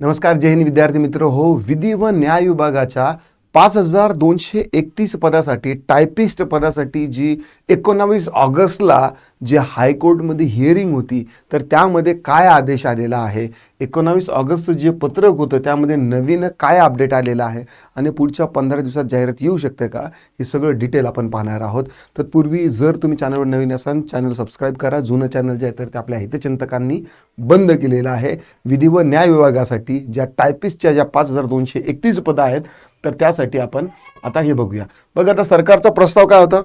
नमस्कार जय हिंद विद्यार्थी मित्र. हो विधी व न्याय विभागाच्या पाच हजार दोनशे एकतीस पदासाठी टायपिस्ट पदासाठी जी एकोणावीस ऑगस्टला जे हायकोर्टमध्ये हिअरिंग होती तर त्यामध्ये काय आदेश आलेला आहे? एकोणावीस ऑगस्टचं जे पत्रक होतं त्यामध्ये नवीन काय अपडेट आलेलं आहे? आणि पुढच्या पंधरा दिवसात जाहिरात येऊ शकते का? हे सगळं डिटेल आपण पाहणार आहोत. तत्पूर्वी जर तुम्ही चॅनलवर नवीन असाल चॅनल सबस्क्राईब करा. जुनं चॅनल जे आहे तर ते आपल्या हितचिंतकांनी बंद केलेलं आहे. विधी व न्याय विभागासाठी ज्या टायपिस्टच्या ज्या पाच हजार दोनशे एकतीस पदं आहेत तर त्यासाठी आपण आता हे बघूया. बघ आता सरकारचा प्रस्ताव काय होता?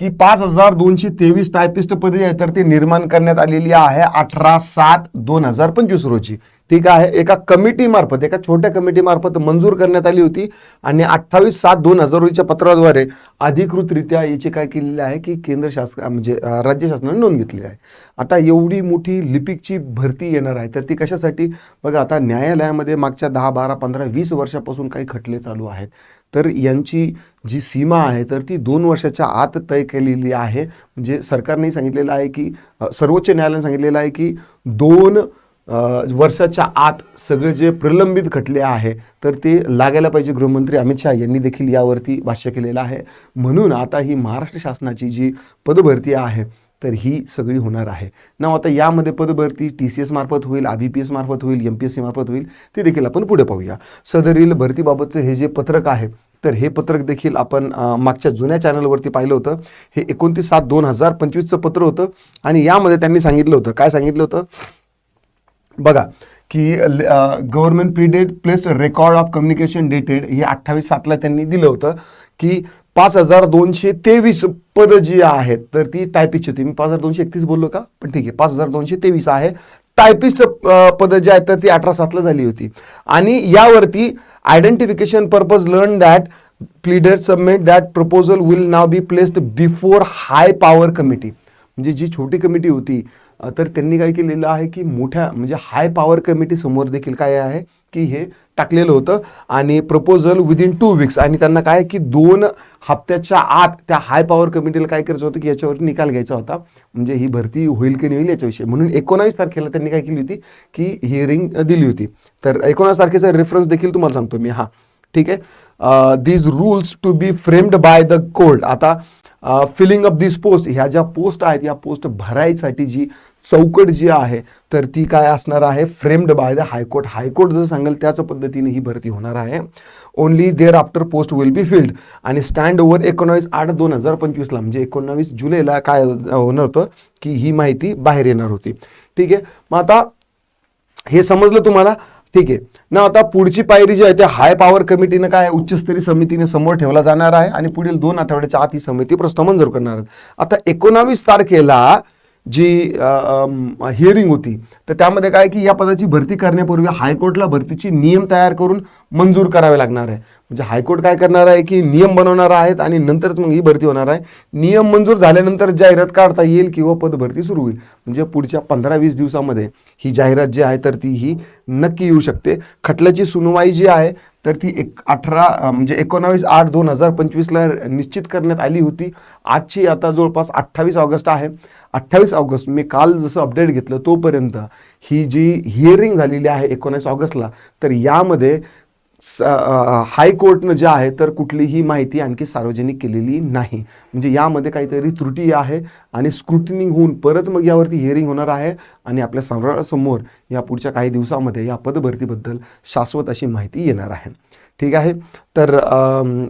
की पाच हजार दोनशे तेवीस टायपिस्ट पदे आहेत तर ती निर्माण करण्यात आलेली आहे अठरा सात दोन हजार पंचवीस रोजी. ठीक आहे. एका कमिटीमार्फत एका छोट्या कमिटीमार्फत मंजूर करण्यात आली होती. आणि अठ्ठावीस सात दोन हजार रोजीच्या पत्राद्वारे अधिकृतरित्या याची काय केलेली आहे की केंद्र शासन म्हणजे राज्य शासनाने नोंद घेतलेली आहे. आता एवढी मोठी लिपिकची भरती येणार आहे तर ती कशासाठी? बघा आता न्यायालयामध्ये मागच्या दहा बारा पंधरा वीस वर्षापासून काही खटले चालू आहेत. तर यांची जी सीमा आहे तर ती दोन वर्षाच्या आत तय केलेली आहे. म्हणजे सरकारने सांगितलेलं आहे की सर्वोच्च न्यायालयाने सांगितलेलं आहे की दोन वर्षाच्या आत सगळे जे प्रलंबित खटले आहे तर ते लागायला पाहिजे गृहमंत्री अमित शहा यांनी देखील यावरती भाष्य केलेलं आहे. म्हणून आता ही महाराष्ट्र शासनाची जी पदभरती आहे तर ही सगळी होणार आहे. ना आता यामध्ये पदभरती टी सी एस मार्फत होईल आय बी पी एस मार्फत होईल एम पी एस सी मार्फत होईल ते देखील आपण पुढे पाहूया. सदरील भरतीबाबतचं हे जे पत्रक आहे तर हे पत्रक देखील आपण मागच्या जुन्या चॅनलवरती पाहिलं होतं. हे एकोणतीस सात दोन हजार पंचवीसचं पत्र होतं आणि यामध्ये त्यांनी सांगितलं होतं. काय सांगितलं होतं? बघा की government pleaded plus record of communication dated हे अठ्ठावीस सातला त्यांनी दिलं होतं की पाच हजार दोनशे तेवीस पदं जी आहेत तर ती टायपिस्ट होती. मी पाच हजार दोनशे एकतीस बोललो का? पण ठीक आहे पाच हजार दोनशे तेवीस आहे. टायपिस्ट पदं जी आहेत तर ती अठरा सातला झाली होती. आणि यावरती identification purpose learn that pleader submit that proposal will now be placed before high power committee म्हणजे जी छोटी कमिटी होती तर त्यांनी काय केलेलं आहे की मोठ्या म्हणजे हाय पॉवर कमिटी समोर देखील काय आहे की हे टाकलेलं होतं. आणि प्रपोजल विदिन टू वीक्स आणि त्यांना काय की दोन हप्त्याच्या आत त्या हाय पॉवर कमिटीला काय करायचं होतं की याच्यावरती निकाल घ्यायचा होता. म्हणजे ही भरती होईल की नाही होईल याच्याविषयी. म्हणून एकोणावीस तारखेला त्यांनी काय केली होती की हिअरिंग दिली होती. तर एकोणावीस तारखेचा रेफरन्स देखील तुम्हाला सांगतो मी. हा. ठीक आहे. These rules to be framed by the court आता फिलिंग अप दिस पोस्ट ह्या ज्या पोस्ट आहेत या पोस्ट भरायसाठी जी चौकट जी आहे तर ती काय असणार आहे? Framed by the high court high court जर सांगेल त्याच पद्धतीने ही भरती होणार आहे. Only there after post will be filled आणि स्टँड ओव्हर एकोणावीस आठ दोन हजार पंचवीसला म्हणजे एकोणावीस जुलैला काय होणार होतं की ही माहिती बाहेर येणार होती. ठीक आहे? मग आता हे समजलं तुम्हाला? ठीक आहे. ना आता पुढची पायरी जी आहे ते हाय पॉवर कमिटीनं काय उच्चस्तरीय समितीने समोर ठेवला जाणार आहे आणि पुढील दोन आठवड्याच्या आत ही समिती प्रस्ताव मंजूर करणार आहे. आता एकोणावीस तारखेला जी हिअरिंग होती तर त्यामध्ये काय की या पदाची भरती करण्यापूर्वी हायकोर्टला भरतीची नियम तयार करून मंजूर करावे लागणार आहे. म्हणजे हायकोर्ट काय करणार आहे की नियम बनवणार आहेत आणि नंतरच मग ही भरती होणार आहे. नियम मंजूर झाल्यानंतर जाहिरात काढता येईल किंवा पदभरती सुरू होईल. म्हणजे पुढच्या पंधरा वीस दिवसामध्ये ही जाहिरात जी आहे तर ती ही नक्की येऊ शकते. खटल्याची सुनवाई जी आहे तर ती एक अठरा म्हणजे एकोणावीस आठ दोन हजार पंचवीसला निश्चित करण्यात आली होती. आजची आता जवळपास अठ्ठावीस ऑगस्ट आहे. अठ्ठावीस ऑगस्ट मी काल जसं अपडेट घेतलं तोपर्यंत ही जी हिअरिंग झालेली आहे एकोणावीस ऑगस्टला तर यामध्ये हायकोर्टनं जे आहे तर कुठलीही माहिती आणखी सार्वजनिक केलेली नाही. म्हणजे यामध्ये काहीतरी त्रुटी आहे आणि स्क्रुटनिंग होऊन परत मग यावरती हिअरिंग होणार आहे आणि आपल्यासमोर या पुढच्या काही दिवसामध्ये या पदभरतीबद्दल शाश्वत अशी माहिती येणार आहे. ठीक आहे? तर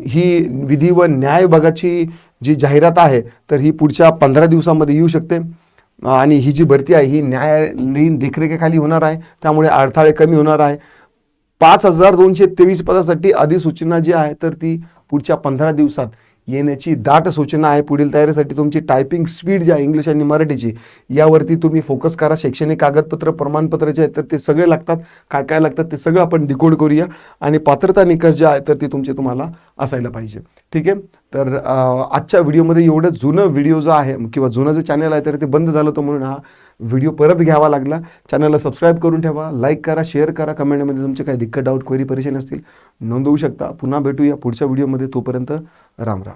ही विधी व न्याय विभागाची जी जाहिरात आहे तर ही पुढच्या पंधरा दिवसामध्ये येऊ शकते. आणि ही जी भरती आहे ही न्यायालयीन देखरेखीखाली होणार आहे. त्यामुळे अडथळे कमी होणार आहे. पाच हजार दोनशे तेवीस पदासाठी अधिसूचना जी आहे तर ती पुढच्या पंधरा दिवसात येण्याची दाट सूचना आहे. पुढील तयारीसाठी तुमची टायपिंग स्पीड जी आहे इंग्लिश आणि मराठीची यावरती तुम्ही फोकस करा. शैक्षणिक कागदपत्र प्रमाणपत्र जे आहेत तर ते सगळे लागतात. काय काय लागतात ते सगळं आपण डिकोड करूया. आणि पात्रता निकष जे आहे तर ते तुमचे तुम्हाला असायला पाहिजे. ठीक आहे? तर आजच्या व्हिडिओमध्ये एवढं जुनं व्हिडिओ जो आहे किंवा जुनं जे चॅनल आहे तर ते बंद झालं तो म्हणून हा व्हिडिओ परत घ्यावा लागला चॅनलला सबस्क्राईब करून ठेवा लाईक करा शेअर करा कमेंटमध्ये तुमचे काही दिक्कत डाऊट क्वेरी परेशान असतील नोंदवू शकता. पुन्हा भेटूया पुढच्या व्हिडिओमध्ये तोपर्यंत राम राम.